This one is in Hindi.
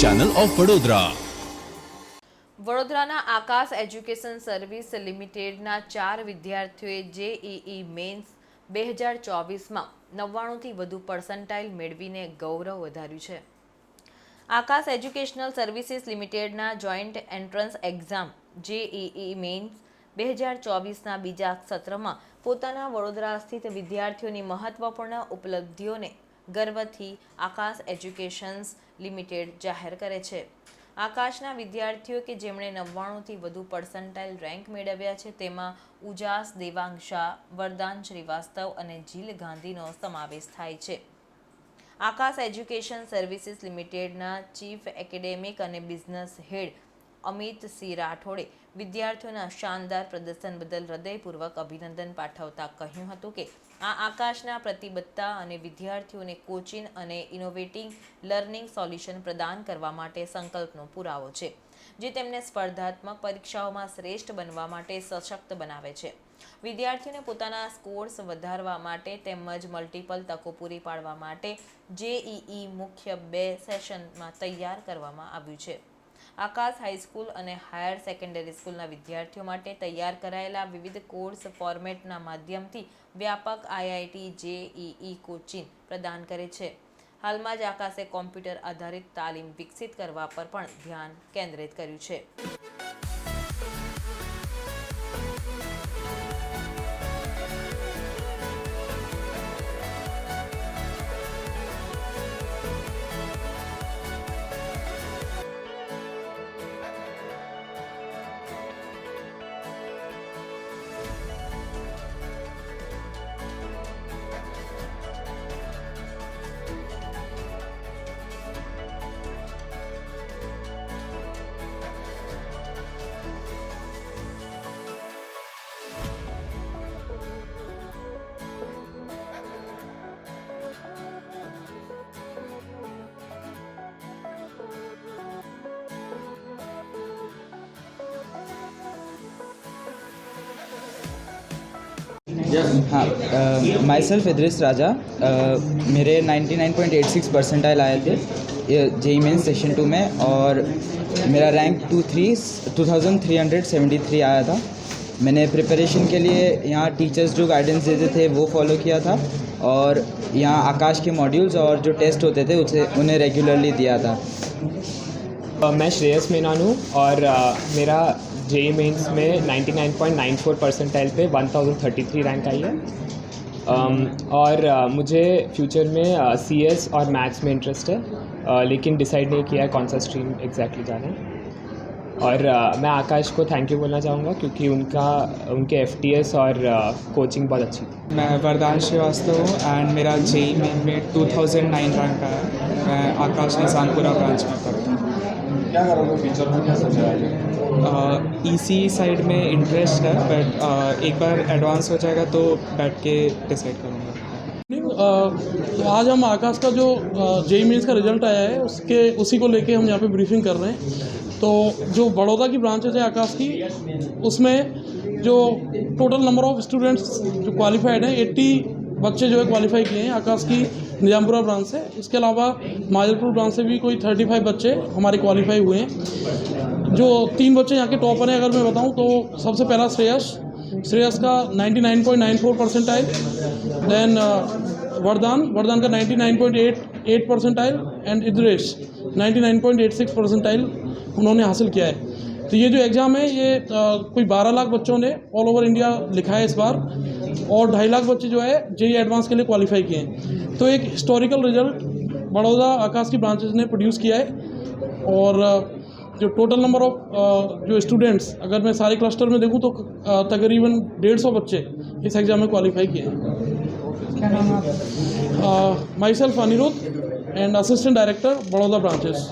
ચેનલ ઓફ વડોદરા વડોદરાના આકાશ એજ્યુકેશન સર્વિસ લિમિટેડના ચાર વિદ્યાર્થીઓએ જેઈઈ મેન્સ બે હજાર ચોવીસમાં નવ્વાણુંથી વધુ પર્સન્ટાઇલ મેળવીને ગૌરવ વધાર્યું છે. આકાશ એજ્યુકેશનલ સર્વિસીસ લિમિટેડના joint entrance exam JEE mains બે હજાર ચોવીસના બીજા સત્રમાં પોતાના વડોદરા સ્થિત વિદ્યાર્થીઓની મહત્વપૂર્ણ ઉપલબ્ધિઓને ગર્વથી આકાશ એજ્યુકેશન્સ લિમિટેડ જાહેર કરે છે. આકાશના વિદ્યાર્થીઓ કે જેમણે નવ્વાણુંથી વધુ પર્સન્ટાઇલ રેન્ક મેળવ્યા છે, તેમાં ઉજાસ દેવાંગ વરદાન, શ્રીવાસ્તવ અને જીલ ગાંધીનો સમાવેશ થાય છે. આકાશ એજ્યુકેશન સર્વિસીસ લિમિટેડના ચીફ એકેડેમિક અને બિઝનેસ હેડ અમિત સિંહ રાઠોડે વિદ્યાર્થીઓના શાનદાર પ્રદર્શન બદલ હૃદયપૂર્વક અભિનંદન પાઠવતા કહ્યું હતું કે, આ આકાશના પ્રતિબદ્ધતા અને વિદ્યાર્થીઓને કોચિંગ અને ઇનોવેટિંગ લર્નિંગ સોલ્યુશન પ્રદાન કરવા માટે સંકલ્પનો પુરાવો છે, જે તેમને સ્પર્ધાત્મક પરીક્ષાઓમાં શ્રેષ્ઠ બનવા માટે સશક્ત બનાવે છે. વિદ્યાર્થીઓને પોતાના સ્કોર્સ વધારવા માટે તેમજ મલ્ટિપલ તકો પૂરી પાડવા માટે જેઈઈ મુખ્ય બે સેશનમાં તૈયાર કરવામાં આવ્યું છે. આકાશ હાઈસ્કૂલ અને હાયર સેકન્ડરી સ્કૂલના વિદ્યાર્થીઓ માટે તૈયાર કરાયેલા વિવિધ કોર્સ ફોર્મેટના માધ્યમથી વ્યાપક આઈઆઈટી જેઈઈ કોચિંગ પ્રદાન કરે છે. હાલમાં જ આકાશે કોમ્પ્યુટર આધારિત તાલીમ વિકસિત કરવા પર પણ ધ્યાન કેન્દ્રિત કર્યું છે. हाँ माई सेल्फ इद्रिस राजा मेरे 99.86 परसेंटाइल आए थे जेई मेन सेशन टू में, और मेरा rank two three two thousand three hundred seventy three आया था। मैंने प्रिपरेशन के लिए यहाँ टीचर्स जो गाइडेंस देते थे, वो फॉलो किया था, और यहाँ आकाश के मॉड्यूल्स और जो टेस्ट होते थे, उसे, उन्हें रेगुलरली दिया था। मैं श्रेयस मेनन हूँ और मेरा जे मेन्स में 99.94 परसेंटाइल पे 1033 रैंक आई है। और मुझे फ्यूचर में सी एस और मैथ्स में इंटरेस्ट है लेकिन डिसाइड नहीं किया है कौन सा स्ट्रीम एग्जैक्टली जाना है। और मैं आकाश को थैंक यू बोलना चाहूँगा क्योंकि उनका, उनके एफटीएस और कोचिंग बहुत अच्छी थी। मैं वरदान श्रीवास्तव हूँ एंड मेरा जेई मेन में 2009 रैंक आया। मैं आकाश निजामपुरा ब्रांच में पढ़ता हूँ ई सी साइड में इंटरेस्ट है बट एक बार एडवांस हो जाएगा तो बैठ के डिसाइड करूँगा। तो आज हम आकाश का जो जेई मेंस का रिज़ल्ट आया है उसके उसी को लेके हम यहाँ पे ब्रीफिंग कर रहे हैं। तो जो बड़ौदा की ब्रांचेज है आकाश की उसमें जो टोटल नंबर ऑफ़ स्टूडेंट्स जो क्वालिफाइड हैं 80 बच्चे जो है क्वालिफाई किए हैं आकाश की। निजामपुरा ब्रांच से इसके अलावा माजलपुर ब्रांच से भी कोई 35 बच्चे हमारे क्वालिफाई हुए हैं। जो तीन बच्चे यहाँ के टॉपर हैं, अगर मैं बताऊँ तो सबसे पहला श्रेयस। श्रेयस का 99.94 परसेंटाइल देन वरदान। वरदान का 99.88 परसेंटाइल एंड इद्रेश 99.86 परसेंटाइल उन्होंने हासिल किया है। तो ये जो एग्ज़ाम है ये अ, कोई 12 लाख बच्चों ने ऑल ओवर इंडिया लिखा है इस बार और ढाई लाख बच्चे जो है जेई एडवांस के लिए क्वालिफाई किए हैं। तो एक हिस्टोरिकल रिज़ल्ट बड़ौदा आकाश की ब्रांचेज ने प्रोड्यूस किया है और जो टोटल नंबर ऑफ़ जो स्टूडेंट्स अगर मैं सारे क्लस्टर में देखूँ तो तकरीबन डेढ़ सौ बच्चे इस एग्ज़ाम में क्वालिफाई किए हैं। Myself Aniruddh and assistant director Baroda branches